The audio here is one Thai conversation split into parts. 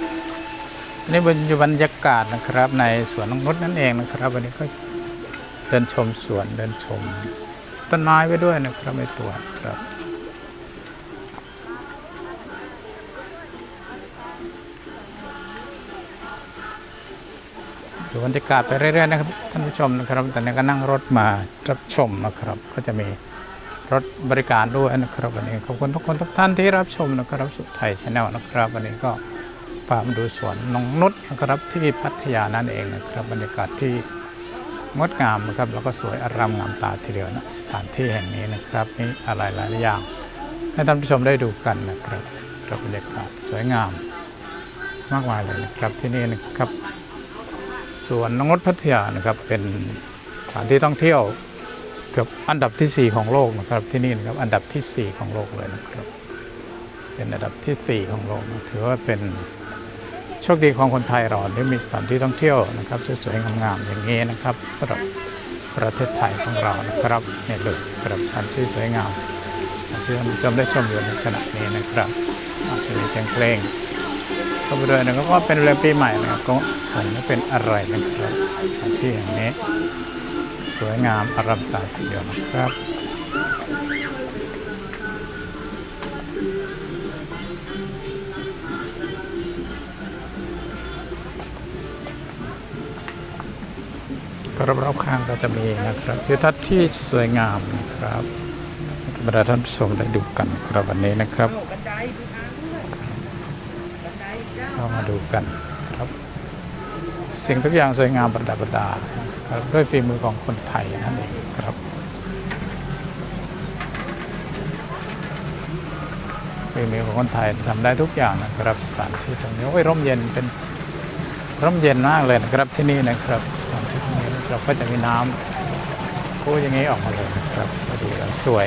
นนี่บรรยบรรยากาศนะครับในสวนนงนุษนั่นเองนะครับ วันนี้ก็เดินชมสวนเดินชม ต้นไม้ไปด้วยนะครับในตัวครับดูบรรยากาศไปเรื่อยๆนะครับท่านผู้ชมนะครับตอนนี้ก็นั่งรถมารับชมนะครับ ก็จะมีรถบริการด้วยนะครับวันนี้ขอบคุณทุกคนทุกท่านที่รับชมนะครับสุดไทยชาแนลนะครับ วันนี้ก็ พามาดูสวนนงนุษนะครับที่พัทยานั่นเองนะครับ บรรยากาศที่งดงามนะครับแล้วก็สวยอารามงามตาทีเดียวนะสถานที่แห่งนี้นะครับมีอะไรหลายๆอย่าง ให้ท่านผู้ชมได้ดูกันนะครับครับบรรยากาศสวยงาม มากมายเลยนะครับที่นี่นะครับสวนนงนุษพัทยานะครับเป็นสถานที่ท่องเที่ยวเกือบอันดับที่ 4 ของโลกนะครับที่นี่นะครับอันดับทีสี่4 ของโลกเลยนะครับ เป็นอันดับทีสี่4 ของโลกถือว่าเป็น โชคดีของคนไทยเราที่มีสถานที่ท่องเที่ยวนะครับสวยๆงามๆอย่างนี้นะครับสำหรับประเทศไทยของเรานะครับเนี่ยเลยสำหรับสถานที่สวยงามที่ท่านผู้ชมได้ชมอยู่ในขณะนี้นะครับอาจจะมีเสียงเพลงก็ไปด้วยนะครับว่าเป็นเรื่องปีใหม่นะครับก็คงไม่เป็นอะไรนะครับสถานที่แห่งนี้ สวยงามอารามตาทีเดียวนะครับ รอบๆข้างก็จะมีนะครับทิวทัศน์ที่สวยงามนะครับบรรดาท่านผู้ชมได้ดูกันครับวันนี้นะครับเจ้ามาดูกันครับ สิ่งทุกอย่างสวยงามประดับประดาครับด้วยฝีมือของคนไทยนั่นเองครับฝีมือของคนไทยทำได้ทุกอย่างนะครับสถานที่ตรงนี้โอ้ยร่มเย็นเป็นร่มเย็นมากเลยนะครับที่นี่นะครับ เราก็จะมีน้ำพูอย่างนี้ออกมาเลยครับดูแล้วสวย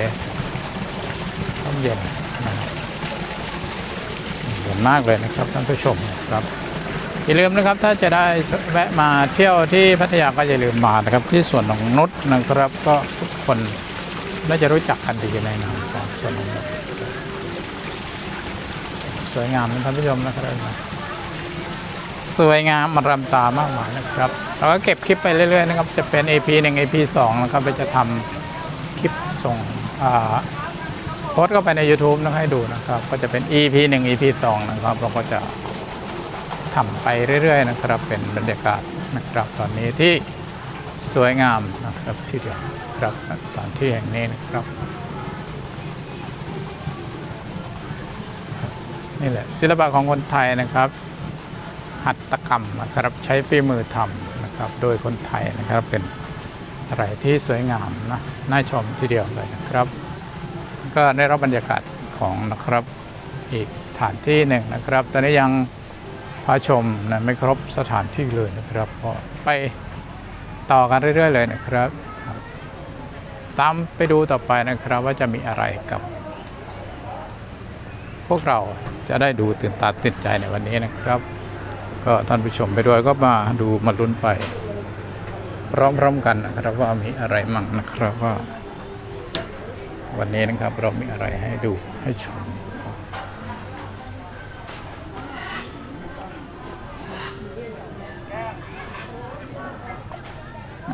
ร่มเย็นนะครับเด่นมากเลยนะครับท่านผู้ชมครับอย่าลืมนะครับถ้าจะได้แวะมาเที่ยวที่พัทยาก็อย่าลืมมานะครับ ที่สวนของนุชนะครับ ก็ทุกคนน่าจะรู้จักกันดีในนามของสวนของนุชสวยงามนะท่านผู้ชมนะครับ สวยงามมารำตามากมายนะครับเราก็เก็บคลิปไปเรื่อยๆนะครับ จะเป็น AP 1 AP 2นะครับเราจะทำคลิปส่งอ่าโพสต์เข้าไปใน YouTube นะให้ดูนะครับ ก็จะเป็น EP 1 EP 2นะครับ เราก็จะทำไปเรื่อย ๆ นะครับ เป็นบรรยากาศนะครับ ตอนนี้ที่สวยงามนะครับที่เดียวครับสถานที่แห่งนี้นะครับ นี่แหละศิลปะของคนไทยนะครับ หัตถกรรมนะครับใช้ฝีมือทำนะครับโดยคนไทยนะครับเป็นอะไรที่สวยงามนะน่าชมทีเดียวเลยนะครับ ก็ได้รับบรรยากาศของนะครับอีกสถานที่หนึ่งนะครับ ตอนนี้ยังพาชมนะไม่ครบสถานที่เลยนะครับก็ไปต่อกันเรื่อย ๆ เลยนะครับครับตามไปดูต่อไปนะครับว่าจะมีอะไรกับ พวกเราจะได้ดูตื่นตาตื่นใจในวันนี้นะครับ ก็ท่านผู้ชมไปด้วยก็มาดูมาลุ้นไป พร้อมๆกันนะครับว่ามีอะไรมั่งนะครับว่า วันนี้นะครับเรามีอะไรให้ดูให้ชม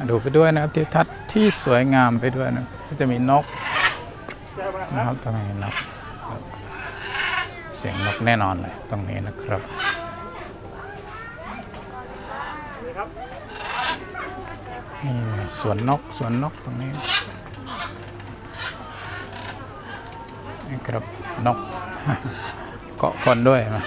ดูไปด้วยนะครับทิวทัศน์ที่สวยงามไปด้วยนะก็จะมีนกนะครับตรงนี้นกเสียงนกแน่นอนเลยตรงนี้นะครับ นี่สวนนกสวนนกตรงนี้นี่ครับนกเกาะคนด้วยนะ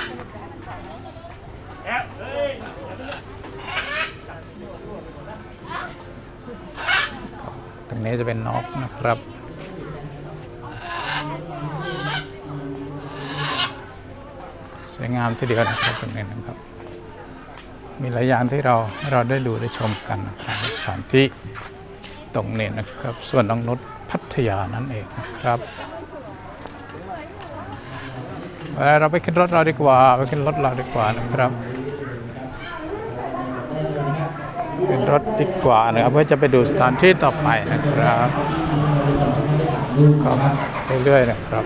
ตรงนี้จะเป็นนกนะครับสวยงามทีเดียวนะครับตรงนี้นะครับ มีหลายอย่างที่เราเราได้ดูได้ชมกันนะครับสถานที่ตรงนี้นะครับ ส่วนน้องนุชพัทยานั่นเองนะครับเอ่อเราไปขึ้นรถเราดีกว่าไปขึ้นรถเราดีกว่านะครับขึ้นรถดีกว่านะครับ เพื่อจะไปดูสถานที่ต่อไปนะครับก็เรื่อยๆนะครับ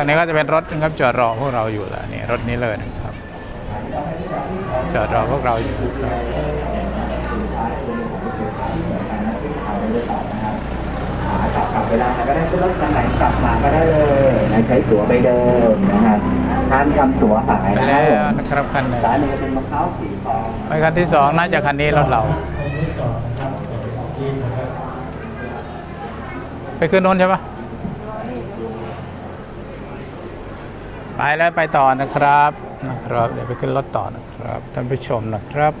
ตตอนนี้ก็จะเป็นรถนะครับจอดรอพวกเราอยู่แล้วนี่รถนี้เลยนะครับ จอดรอพวกเราอยู่นะครับกลับกลับเวลาก็ได้ขึ้นรถคันไหนกลับมาก็ได้เลยนะใช้ตั๋วใบเดิมนะครับท่านทำตั๋วหายไปนะคแล้รับวนะครับคันหนึ่งสายมือเป็นมะพร้าวสีทองไปคันที่สองน่าจะคันนี้รถเราไปขึ้นโน้นใช่ปะ ไปแล้วไปต่อนะครับนะครับเดี๋ยวไปขึ้นรถต่อนะครับท่านผู้ชมนะครับ